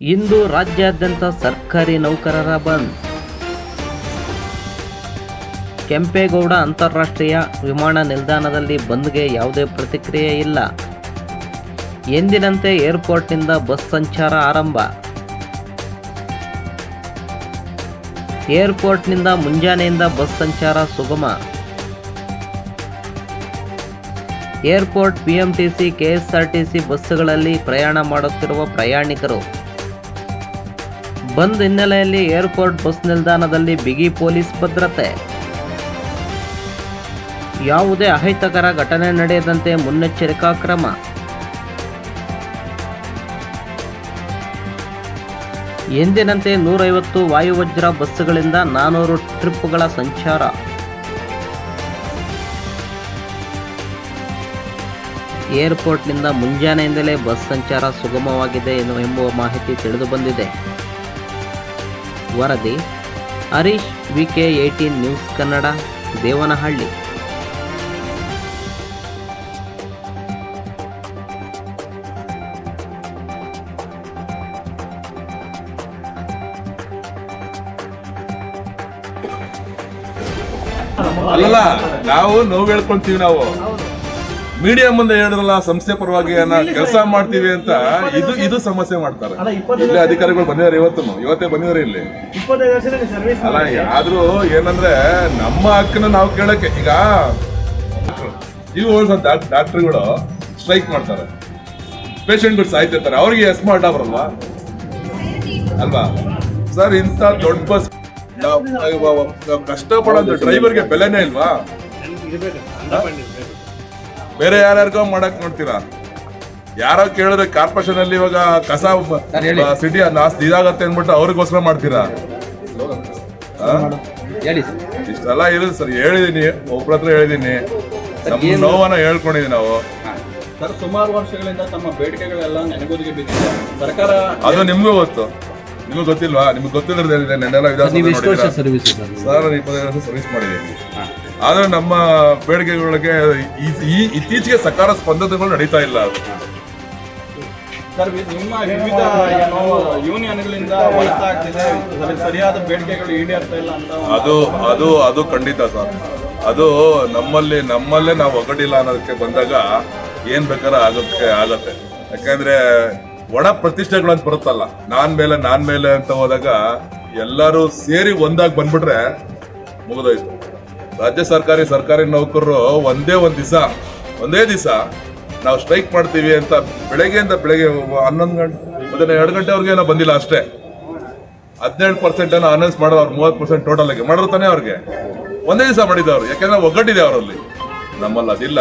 ಇಂದು ರಾಜ್ಯಾದ್ಯಂತ ಸರ್ಕಾರಿ ನೌಕರರ ಬಂದ್. ಕೆಂಪೇಗೌಡ ಅಂತಾರಾಷ್ಟ್ರೀಯ ವಿಮಾನ ನಿಲ್ದಾಣದಲ್ಲಿ ಬಂದ್ಗೆ ಯಾವುದೇ ಪ್ರತಿಕ್ರಿಯೆ ಇಲ್ಲ. ಎಂದಿನಂತೆ ಏರ್ಪೋರ್ಟ್ನಿಂದ ಬಸ್ ಸಂಚಾರ ಆರಂಭ. ಏರ್ಪೋರ್ಟ್ನಿಂದ ಮುಂಜಾನೆಯಿಂದ ಬಸ್ ಸಂಚಾರ ಸುಗಮ. ಏರ್ಪೋರ್ಟ್ ಬಿಎಂಟಿಸಿ, ಕೆಎಸ್ಆರ್ಟಿಸಿ ಬಸ್ಸುಗಳಲ್ಲಿ ಪ್ರಯಾಣ ಮಾಡುತ್ತಿರುವ ಪ್ರಯಾಣಿಕರು. ಬಂದ್ ಹಿನ್ನೆಲೆಯಲ್ಲಿ ಏರ್ಪೋರ್ಟ್ ಬಸ್ ನಿಲ್ದಾಣದಲ್ಲಿ ಬಿಗಿ ಪೊಲೀಸ್ ಭದ್ರತೆ. ಯಾವುದೇ ಅಹಿತಕರ ಘಟನೆ ನಡೆಯದಂತೆ ಮುನ್ನೆಚ್ಚರಿಕಾ ಕ್ರಮ. ಎಂದಿನಂತೆ ನೂರೈವತ್ತು ವಾಯುವಜ್ರ ಬಸ್ಸುಗಳಿಂದ ನಾನೂರು ಟ್ರಿಪ್ಗಳ ಸಂಚಾರ. ಏರ್ಪೋರ್ಟ್ನಿಂದ ಮುಂಜಾನೆಯಿಂದಲೇ ಬಸ್ ಸಂಚಾರ ಸುಗಮವಾಗಿದೆ ಎಂಬುವ ಮಾಹಿತಿ ತಿಳಿದುಬಂದಿದೆ. ವರದಿ Harish V K eighteen news Kannada Devanahalli. ಅಲ್ಲಲ್ಲ ನಾವು ನೋವು ಹೇಳ್ಕೊಂತೀವಿ ನಾವು. ಮೀಡಿಯಾ ಮುಂದೆ ಹೇಳಿದ್ರಲ್ಲ ಸಂಸ್ಥೆ ಪರವಾಗಿ ಕೆಲಸ ಮಾಡ್ತೀವಿ ಅಂತ ಇದು ಇದು ಸಮಸ್ಯೆ ಮಾಡ್ತಾರೆ. ಇಲ್ಲಿ ಅಧಿಕಾರಿಗಳು ಬಂದಿದ್ದಾರೆ ಇವತ್ತು ಇವತ್ತೇ ಬಂದಿದ್ದಾರೆ ಇಲ್ಲಿ. ಇಪ್ಪತ್ತೈದು ವರ್ಷದಿಂದ ಸರ್ವಿಸ್ ಅಲ್ಲ ಆದ್ರೂ ಏನಂದ್ರೆ ನಮ್ಮ ಹಕ್ಕನ್ನ ನಾವು ಕೇಳಕ್ಕೆ ಈಗ ಜೀವ ಉಳಿಸೋ ಡಾಕ್ಟರ್ಗಳು ಸ್ಟ್ರೈಕ್ ಮಾಡ್ತಾರೆ. ಪೇಷಂಟ್ಗಳು ಸಾಯ್ತಿರ್ತಾರೆ. ಅವ್ರಿಗೆ ಎಸ್ ಬರಲ್ವಾ ಅಲ್ವಾ? ಸರ್ ಇಂಥ ದೊಡ್ಡ ಬಸ್ ಕಷ್ಟಪಡೋ ಡ್ರೈವರ್ಗೆ ಬೆಲೆನೇ ಇಲ್ವಾ? ಬೇರೆ ಯಾರ್ಯಾರಿಗೋ ಮಾಡಕ್ ನೋಡ್ತೀರಾ? ಯಾರೋ ಕೇಳಿದ್ರೆ ಕಾರ್ಪೊರೇಷನ್ ಅಲ್ಲಿ ಇವಾಗ ಕಸ ಸಿಟಿ ಇದಾಗತ್ತೆ ಅಂದ್ಬಿಟ್ಟು ಅವ್ರಿಗೋಸ್ಕರ ಮಾಡ್ತೀರಾ? ಆ? ಇಷ್ಟೆಲ್ಲ ಇರುತ್ತೆ ಸರ್ ಹೇಳಿದೀನಿ ಒಬ್ರ ಹತ್ರ ಹೇಳಿದೀನಿ. ನಮ್ಮ ನೋವನ್ನ ಹೇಳ್ಕೊಂಡಿದೀವಿ ನಾವು. ಸರ್ ಸುಮಾರು ವರ್ಷಗಳಿಂದ ತಮ್ಮ ಬೇಡಿಕೆಗಳೆಲ್ಲ ನೆನಗೋದಿಗೆ ಬಿದ್ದಿದೆ. ಸರ್ಕಾರ ಅದು ನಿಮ್ಗೂ ಗೊತ್ತು. ನಿಮ್ಗೆ ಗೊತ್ತಿಲ್ವಾ? ನಿಮ್ಗೆ ಗೊತ್ತಿಲ್ಲದೆ ನೆನ್ನೆಲ್ಲ ವಿಧಾನಸಭೆ? ಸರ್ ನಾನು ಇಪ್ಪತ್ತೈದು ವರ್ಷ ಸರ್ವಿಸ್ ಮಾಡಿದ್ದೀನಿ ಆದ್ರೆ ನಮ್ಮ ಬೇಡಿಕೆಗಳಿಗೆ ಈ- ಇತ್ತೀಚೆಗೆ ಸಕಾರ ಸ್ಪಂದನೆಗಳು ನಡೀತಾ ಇಲ್ಲ. ಸರ್ ನಿಮ್ಮ ವಿವಿಧ ಏನೋ ಯೂನಿಯನ್ಗಳಿಂದ ಸರಿಯಾದ ಬೇಡಿಕೆಗಳು ಈಡೇರ್ತಾ ಇಲ್ಲ ಅಂತ ಅದು ಅದು ಅದು ಖಂಡಿತ ಸರ್. ಅದು ನಮ್ಮಲ್ಲಿ ನಮ್ಮಲ್ಲೇ ನಾವು ಒಗ್ಗಟ್ಟಿಲ್ಲ ಅನ್ನೋದಕ್ಕೆ ಬಂದಾಗ ಏನ್ ಬೇಕಾದ್ರೆ ಆಗೋದಕ್ಕೆ ಆಗತ್ತೆ. ಯಾಕಂದ್ರೆ ಒಣ ಪ್ರತಿಷ್ಠೆಗಳು ಅಂತ ಬರುತ್ತಲ್ಲ. ನಾನ್ ಮೇಲೆ ನಾನ್ ಮೇಲೆ ಅಂತ ಹೋದಾಗ ಎಲ್ಲರೂ ಸೇರಿ ಒಂದಾಗಿ ಬಂದ್ಬಿಟ್ರೆ ಮುಗಿದೋಯ್ತು. ರಾಜ್ಯ ಸರ್ಕಾರಿ ಸರ್ಕಾರಿ ನೌಕರರು ಒಂದೇ ಒಂದು ದಿವಸ ಒಂದೇ ದಿವಸ ನಾವು ಸ್ಟ್ರೈಕ್ ಮಾಡ್ತೀವಿ ಅಂತ ಬೆಳಗ್ಗೆಯಿಂದ ಬೆಳಗ್ಗೆ ಹನ್ನೊಂದು ಗಂಟೆ ಮತ್ತೆ ಎರಡು ಗಂಟೆವರೆಗೆ ಏನೋ ಬಂದಿಲ್ಲ ಅಷ್ಟೇ. ಹದಿನೇಳು ಪರ್ಸೆಂಟ್ ಏನೋ ಅನೌನ್ಸ್ ಮಾಡೋ ಅವ್ರು ಮೂವತ್ತು ಪರ್ಸೆಂಟ್ ಟೋಟಲ್ ಆಗಿ ಮಾಡಿರ್ತಾನೆ ಅವ್ರಿಗೆ. ಒಂದೇ ದಿವಸ ಮಾಡಿದ್ದವ್ರು ಯಾಕೆಂದ್ರೆ ಒಗ್ಗಟ್ಟಿದೆ ಅವರಲ್ಲಿ. ನಮ್ಮಲ್ಲಿ ಅದಿಲ್ಲ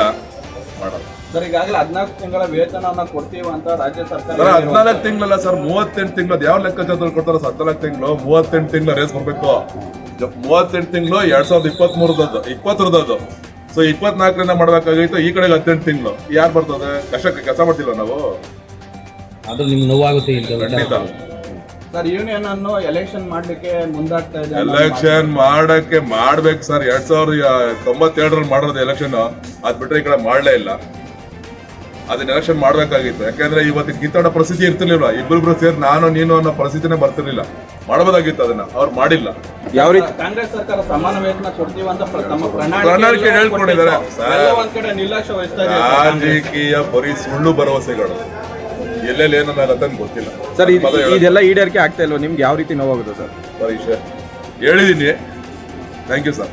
ಮಾಡೋದು. ಸರ್ ಈಗಾಗಲೇ ಹದಿನಾಲ್ಕು ತಿಂಗಳ ವೇತನವನ್ನ ಕೊಡ್ತೀವಿ ಅಂತ ರಾಜ್ಯ ಸರ್ಕಾರ ಸರ್ ಹದಿನಾಲ್ಕು ತಿಂಗಳಲ್ಲ ಸರ್ ಮೂವತ್ತೆಂಟು ತಿಂಗಳು ಯಾವ ಲೆಕ್ಕಾಚಾರದಲ್ಲಿ ಕೊಡ್ತಾರೆ ಸರ್ ಹದಿನಾಲ್ಕು ತಿಂಗಳು ಮೂವತ್ತೆಂಟು ತಿಂಗಳ ರೇಸ್ ಬರ್ಬೇಕು. ಮೂವತ್ತೆಂಟು ತಿಂಗಳು ಎರಡ್ ಸಾವಿರದ ಇಪ್ಪತ್ತ್ ಮೂರದ್ದು ಇಪ್ಪತ್ತರದ್ದು. ಸೊ ಇಪ್ಪತ್ನಾಲ್ಕರಿಂದ ಮಾಡ್ಬೇಕಾಗಿತ್ತು ಈ ಕಡೆಗೆ ಹದಿನೆಂಟು ತಿಂಗಳು. ಯಾರು ಬರ್ತದೆ? ಕಷ್ಟಕ್ಕೆ ಕೆಲಸ ಮಾಡ್ತಿಲ್ಲ ನಾವು? ಅದು ನಿಮ್ಗೆ ನೋವಾಗುತ್ತೆ ಇಲ್ಲಿ ಖಂಡಿತ. ಸರ್ ಯೂನಿಯನ್ ಅನ್ನು ಎಲೆಕ್ಷನ್ ಮಾಡ್ಲಿಕ್ಕೆ ಮುಂದಾಗ್ತಾ ಇದೆ ಎಲೆಕ್ಷನ್ ಮಾಡಕ್ಕೆ ಮಾಡ್ಬೇಕು ಸರ್. ಎರಡ್ ಸಾವಿರದ ತೊಂಬತ್ತೆರಡರಲ್ಲಿ ಮಾಡೋದು ಎಲೆಕ್ಷನ್ ಅದ್ ಬಿಟ್ರೆ ಈ ಕಡೆ ಮಾಡಲೇ ಇಲ್ಲ. ಅದನ್ನ ಎಲೆಕ್ಷನ್ ಮಾಡ್ಬೇಕಾಗಿತ್ತು. ಯಾಕಂದ್ರೆ ಇವತ್ತಿನ ಕಿತ್ತಾಡೋ ಪರಿಸ್ಥಿತಿ ಇರ್ತಿರ್ಲಿಲ್ಲ. ಇಬ್ಬರಿಬ್ರು ಸೇರಿ ನಾನು ನೀನು ಅನ್ನೋ ಪರಿಸ್ಥಿತಿನೇ ಬರ್ತಿರ್ಲಿಲ್ಲ. ಮಾಡಬಹುದಾಗಿತ್ತು ಅದನ್ನ. ಅವ್ರು ಮಾಡಿಲ್ಲ. ಯಾವ ರೀತಿ? ಕಾಂಗ್ರೆಸ್ ಸರ್ಕಾರ ಸಮಾನ ವೇತನ ಕೊಡ್ತೀವಿ ಅಂತ ತಮ್ಮ ಪ್ರಣಾಳಿಕೆ ಹೇಳ್ಕೊಂಡಿದ್ದಾರೆ. ಒಂದ್ ಕಡೆ ನಿರ್ಲಕ್ಷ್ಯ ವಹಿಸ್ತಾ ಇದೆ ರಾಜಕೀಯ ಬರೀ ಸುಳ್ಳು ಭರವಸೆಗಳು. ಎಲ್ಲೆಲ್ಲಿ ಏನಲ್ಲ ಅಂತ ಗೊತ್ತಿಲ್ಲ. ಸರ್ ಇದೆಲ್ಲ ಈಡೇರಿಕೆ ಆಗ್ತಾ ಇಲ್ವಾ? ನಿಮ್ಗೆ ಯಾವ ರೀತಿ ನೋವಾಗುತ್ತೆ ಸರ್? ಪರೀಕ್ಷೆ. ಹೇಳಿದೀನಿ. Thank you sir